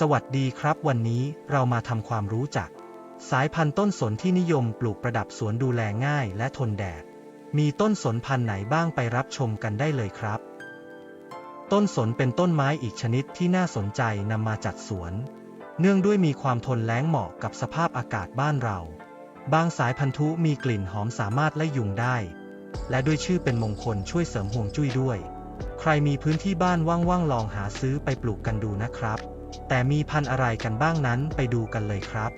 สวัสดีครับวันนี้เรามาทำความรู้จัก สายพันธุ์ต้นสนที่นิยมปลูกประดับสวนดูแลง่ายและทนแดด มีต้นสนพันธุ์ไหนบ้างไปรับชมกันได้เลยครับ ต้นสนเป็นต้นไม้อีกชนิดที่น่าสนใจนำมาจัดสวน เนื่องด้วยมีความทนแล้งเหมาะกับสภาพอากาศบ้านเรา บางสายพันธุมีกลิ่นหอมสามารถไล่ยุงได้ และด้วยชื่อเป็นมงคลช่วยเสริมห่วงจุ้ยด้วย ใครมีพื้นที่บ้านว่างๆลองหาซื้อไปปลูกกันดูนะครับ แต่มีพันธุ์อะไรกันบ้างนั้นไปดูกันเลยครับ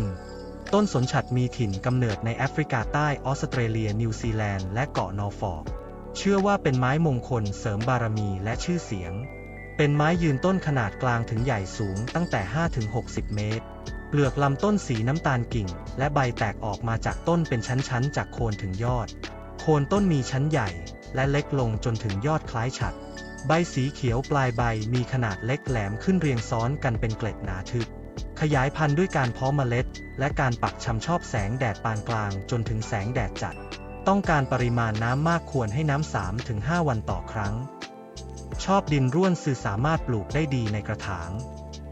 1. ต้นสนฉัดมีถิ่นกำเนิดในแอฟริกาใต้ออสเตรเลีย นิวซีแลนด์ และเกาะนอร์ฟอร์กเชื่อว่าเป็นไม้มงคลเสริมบารมีและชื่อเสียง เป็นไม้ยืนต้นขนาดกลางถึงใหญ่สูงตั้งแต่ 5-60 เมตร เปลือกลำต้นสีน้ำตาลกิ่ง และใบแตกออกมาจากต้นเป็นชั้นๆ จากโคนถึงยอด โคนต้นมีชั้นใหญ่ และเล็กลงจนถึงยอดคล้ายฉัด ใบสีเขียวปลายใบมีขนาดเล็กแหลมขึ้นเรียงซ้อนกันเป็นเกล็ดหนาทึบ ขยายพันธุ์ด้วยการเพาะเมล็ด และการปักชำชอบแสงแดดปานกลางจนถึงแสงแดดจัด ต้องการปริมาณน้ำมากควรให้น้ำ3ถึง5วันต่อครั้ง ชอบดินร่วนสื่อสามารถปลูกได้ดีในกระถาง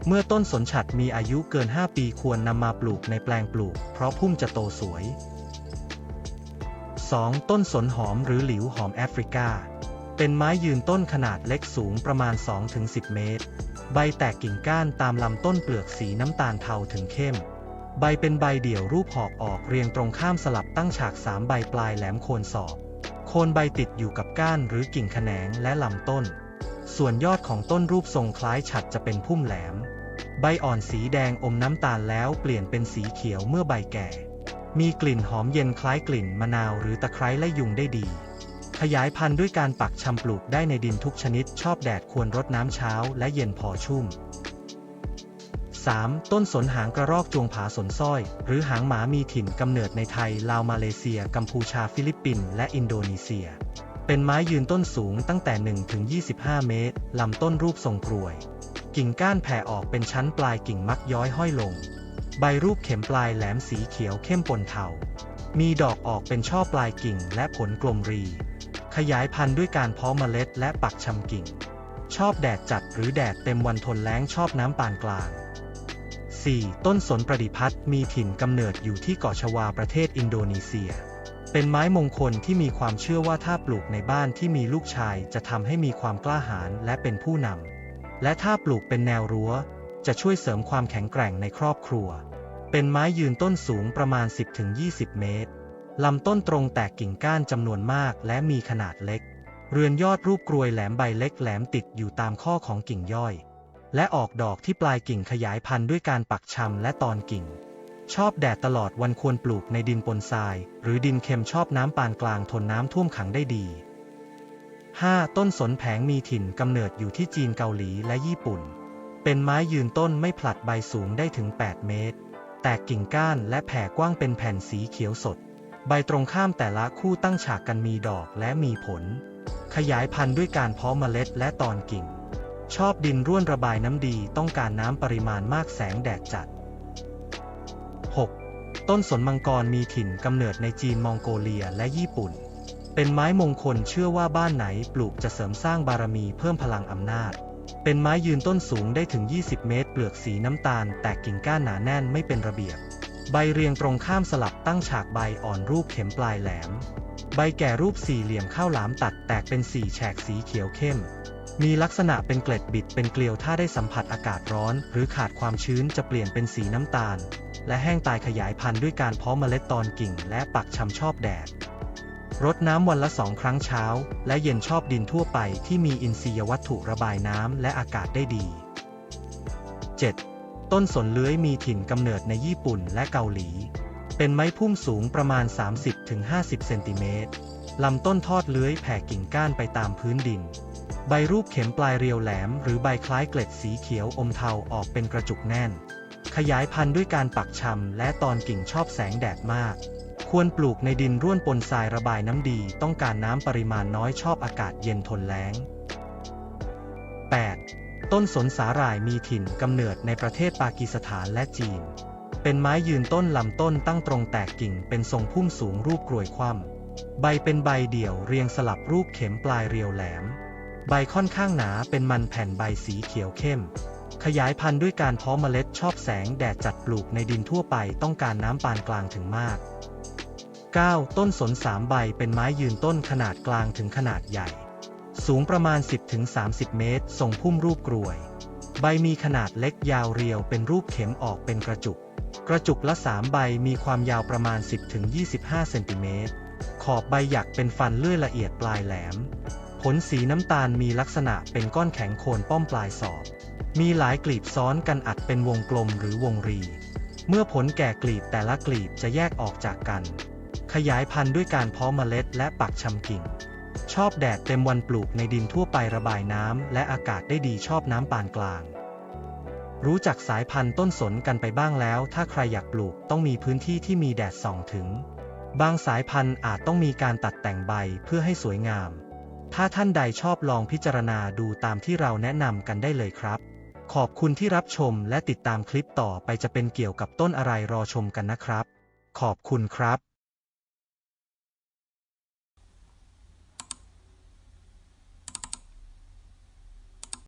เมื่อต้นสนฉัดมีอายุเกิน 5 ปีควรนำมาปลูกในแปลงปลูก เพราะพุ่มจะโตสวย 2. ต้นสนหอมหรือหลิวหอมแอฟริกา เป็นไม้ยืนต้นขนาดเล็กสูงประมาณ 2-10 เมตร ใบแตกกิ่งก้านตามลำต้นเปลือกสีน้ำตาลเทาถึงเข้ม ใบเป็นใบเดี่ยวรูปหอกออกเรียงตรงข้ามสลับตั้งฉากสามใบปลายแหลมโคนศอก โคนใบติดอยู่กับก้านหรือกิ่งแขนงและลำต้น ส่วนยอดของต้นรูปทรงคล้ายฉัดจะเป็นพุ่มแหลม ใบอ่อนสีแดงอมน้ำตาลแล้วเปลี่ยนเป็นสีเขียวเมื่อใบแก่ มีกลิ่นหอมเย็นคล้ายกลิ่นมะนาวหรือตะไคร้ไล่ยุงได้ดี ขยายพันธุ์ด้วยการปักชำปลูกได้ในดินทุกชนิด ชอบแดดควรรดน้ำเช้าและเย็นพอชุ่ม 3. ต้นสนหางกระรอกจวงผาสนสร้อย หรือหางหมามีถิ่นกำเนิดในไทย ลาวมาเลเซีย กัมพูชาฟิลิปปินส์และอินโดนีเซีย เป็นไม้ยืนต้นสูงตั้งแต่1ถึง25 เมตร ลำต้นรูปทรงกรวย กิ่งก้านแผ่ออกเป็นชั้นปลายกิ่งมักย้อยห้อยลง ใบรูปเข็มปลายแหลมสีเขียวเข้มปนเทา มีดอกออกเป็นช่อปลายกิ่งและผลกลมรี ขยายพันธุ์ด้วยการเพาะเมล็ดและปักชำกิ่ง ชอบแดดจัดหรือแดดเต็มวันทนแล้งชอบน้ำปานกลาง 4. ต้นสนประดิพัฒน์มีถิ่นกำเนิดอยู่ที่เกาะชวาประเทศอินโดนีเซีย เป็นไม้มงคลที่มีความเชื่อว่าถ้าปลูกในบ้านที่มีลูกชายจะทำให้มีความกล้าหาญและเป็นผู้นำ และถ้าปลูกเป็นแนวรั้ว จะช่วยเสริมความแข็งแกร่งในครอบครัว เป็นไม้ยืนต้นสูงประมาณ 10-20 เมตร ลำต้นตรงแตกกิ่งก้านจำนวนมากและมีขนาดเล็ก เรือนยอดรูปกรวยแหลมใบเล็กแหลมติดอยู่ตามข้อของกิ่งย่อย และออกดอกที่ปลายกิ่งขยายพันธุ์ด้วยการปักชำและตอนกิ่ง ชอบแดดตลอดวันควรปลูกในดินปนทราย หรือดินเค็มชอบน้ำปานกลางทนน้ำท่วมขังได้ดี 5. ต้นสนแผงมีถิ่นกำเนิดอยู่ที่จีนเกาหลีและญี่ปุ่น เป็นไม้ยืนต้นไม่ผลัดใบสูงได้ถึง 8 เมตร แตกกิ่งก้านและแผ่กว้างเป็นแผ่นสีเขียวสด ใบตรงข้ามแต่ละคู่ตั้งฉากกันมีดอกและมีผล ขยายพันธุ์ด้วยการเพาะเมล็ดและตอนกิ่ง ชอบดินร่วนระบายน้ำดีต้องการน้ำปริมาณมากแสงแดดจัด 6. ต้นสนมังกรมีถิ่นกำเนิดในจีนมองโกเลียและญี่ปุ่น เป็นไม้มงคลเชื่อว่าบ้านไหนปลูกจะเสริมสร้างบารมีเพิ่มพลังอำนาจ เป็นไม้ยืนต้นสูงได้ถึง 20 เมตร เปลือกสีน้ำตาล แตกกิ่งก้านหนาแน่นไม่เป็นระเบียบ ใบเรียงตรงข้ามสลับตั้งฉากใบอ่อนรูปเข็มปลายแหลม ใบแก่รูปสี่เหลี่ยมข้าวหลามตัดแตกเป็นสี่แฉกสีเขียวเข้ม มีลักษณะเป็นเกล็ดบิดเป็นเกลียวถ้าได้สัมผัสอากาศร้อน หรือขาดความชื้นจะเปลี่ยนเป็นสีน้ำตาล และแห้งตายขยายพันธุ์ด้วยการเพาะเมล็ดตอนกิ่ง และปักชำชอบแดดรดน้ำวันละสองครั้งเช้า และเย็นชอบดินทั่วไปที่มีอินทรียวัตถุระบายน้ำและอากาศได้ดี 7. ต้นสนเลื้อยมีถิ่นกำเนิดในญี่ปุ่นและเกาหลี เป็นไม้พุ่มสูงประมาณ 30-50 เซนติเมตรลำต้นทอดเลื้อยแผ่กิ่งก้านไปตามพื้นดิน ใบรูปเข็มปลายเรียวแหลม หรือใบคล้ายเกล็ดสีเขียวอมเทาออกเป็นกระจุกแน่น ขยายพันธุ์ด้วยการปักชำและตอนกิ่งชอบแสงแดดมาก ควรปลูกในดินร่วนปนทรายระบายน้ำดี ต้องการน้ำปริมาณน้อยชอบอากาศเย็นทนแล้ง ต้นสนสาหร่ายมีถิ่นกำเนิดในประเทศปากีสถานและจีน เป็นไม้ยืนต้นลำต้นตั้งตรงแตกกิ่งเป็นทรงพุ่มสูงรูปกรวยคว่ำ ใบเป็นใบเดี่ยวเรียงสลับรูปเข็มปลายเรียวแหลม ใบค่อนข้างหนาเป็นมันแผ่นใบสีเขียวเข้ม ขยายพันธุ์ด้วยการเพาะเมล็ดชอบแสงแดดจัดปลูกในดินทั่วไปต้องการน้ำปานกลางถึงมาก 9. ต้นสนสามใบเป็นไม้ยืนต้นขนาดกลางถึงขนาดใหญ่ สูงประมาณ 10-30 เมตร ทรงพุ่มรูปกรวย ใบมีขนาดเล็กยาวเรียวเป็นรูปเข็มออกเป็นกระจุก กระจุกละ 3 ใบมีความยาวประมาณ 10-25 เซนติเมตร ขอบใบหยักเป็นฟันเลื่อยละเอียดปลายแหลม ผลสีน้ำตาลมีลักษณะเป็นก้อนแข็งโคนป้อมปลายสอบ มีหลายกลีบซ้อนกันอัดเป็นวงกลมหรือวงรี เมื่อผลแก่กลีบแต่ละกลีบจะแยกออกจากกัน ขยายพันธุ์ด้วยการเพาะเมล็ดและปักชำกิ่ง ชอบแดดเต็มวันปลูกในดินทั่วไประบายน้ำและอากาศได้ดีชอบน้ำปานกลาง รู้จักสายพันธุ์ต้นสนกันไปบ้างแล้ว ถ้าใครอยากปลูกต้องมีพื้นที่ที่มีแดดส่องถึง บางสายพันธุ์อาจต้องมีการตัดแต่งใบเพื่อให้สวยงาม ถ้าท่านใดชอบลองพิจารณาดูตามที่เราแนะนำกันได้เลยครับ ขอบคุณที่รับชมและติดตามคลิปต่อไปจะเป็นเกี่ยวกับต้นอะไรรอชมกันนะครับ ขอบคุณครับ